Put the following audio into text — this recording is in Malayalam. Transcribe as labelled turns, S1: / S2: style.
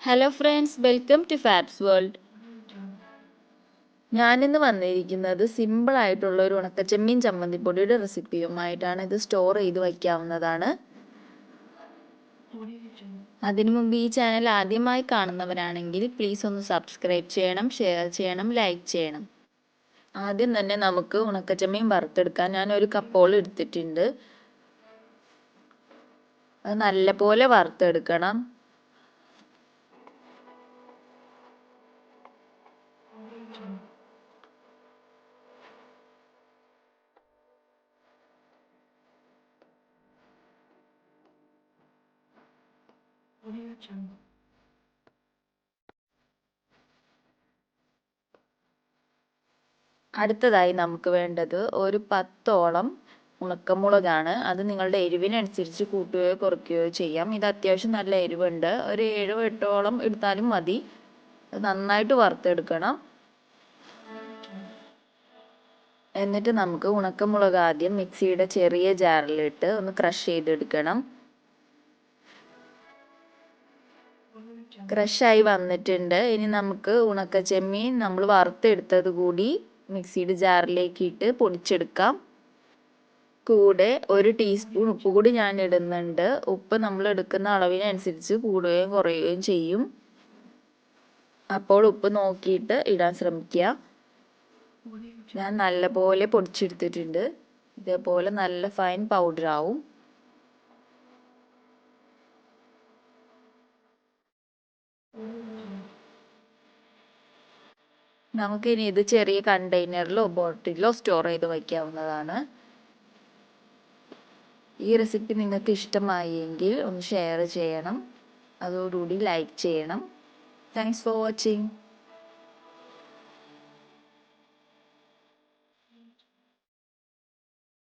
S1: Hello friends welcome to fabs world ഞാനിന്ന് വന്നിരിക്കുന്നത് സിമ്പിൾ ആയിട്ടുള്ള ഒരു ഉണക്കച്ചെമ്മീൻ ചമ്മന്തിപ്പൊടിയുടെ റെസിപ്പിയുമായിട്ടാണ് ഇത് സ്റ്റോർ ചെയ്ത് വയ്ക്കാവുന്നതാണ്. അതിനു മുമ്പ് ഈ ചാനൽ ആദ്യമായി കാണുന്നവരാണെങ്കിൽ പ്ലീസ് ഒന്ന് സബ്സ്ക്രൈബ് ചെയ്യണം ഷെയർ ചെയ്യണം ലൈക്ക് ചെയ്യണം. ആദ്യം തന്നെ നമുക്ക് ഉണക്കച്ചമ്മീൻ വറുത്തെടുക്കാൻ ഞാൻ ഒരു കപ്പോളം എടുത്തിട്ടുണ്ട്. അത് നല്ലപോലെ വറുത്തെടുക്കണം. അടുത്തതായി നമുക്ക് വേണ്ടത് ഒരു പത്തോളം ഉണക്കമുളകാണ്. അത് നിങ്ങളുടെ എരിവിനനുസരിച്ച് കൂട്ടുകയോ കുറയ്ക്കുകയോ ചെയ്യാം. ഇത് അത്യാവശ്യം നല്ല എരിവുണ്ട്. ഒരു ഏഴോ എട്ടോളം എടുത്താലും മതി. നന്നായിട്ട് വറുത്തെടുക്കണം. എന്നിട്ട് നമുക്ക് ഉണക്കമുളക് ആദ്യം മിക്സിയുടെ ചെറിയ ജാറിലിട്ട് ഒന്ന് ക്രഷ് ചെയ്തെടുക്കണം. ക്രഷായി വന്നിട്ടുണ്ട്. ഇനി നമുക്ക് ഉണക്ക ചെമ്മീൻ നമ്മൾ വറുത്തെടുത്തത് കൂടി മിക്സിയുടെ ജാറിലേക്ക് ഇട്ട് പൊടിച്ചെടുക്കാം. കൂടെ ഒരു ടീസ്പൂൺ ഉപ്പ് കൂടി ഞാൻ ഇടുന്നുണ്ട് ഉപ്പ് നമ്മൾ എടുക്കുന്ന അളവിനനുസരിച്ച് കൂടുകയും കുറയുകയും ചെയ്യും. അപ്പോൾ ഉപ്പ് നോക്കിയിട്ട് ഇടാൻ ശ്രമിക്കുക. ഞാൻ നല്ലപോലെ പൊടിച്ചെടുത്തിട്ടുണ്ട്. ഇതേപോലെ നല്ല ഫൈൻ പൗഡർ ആവും. നമുക്കിനി ഇത് ചെറിയ കണ്ടെയ്നറിലോ ബോട്ടിലോ സ്റ്റോർ ചെയ്ത് വയ്ക്കാവുന്നതാണ്. ഈ റെസിപ്പി നിങ്ങൾക്ക് ഇഷ്ടമായി എങ്കിൽ ഒന്ന് ഷെയർ ചെയ്യണം. അതോടുകൂടി ലൈക്ക് ചെയ്യണം. Thanks for watching.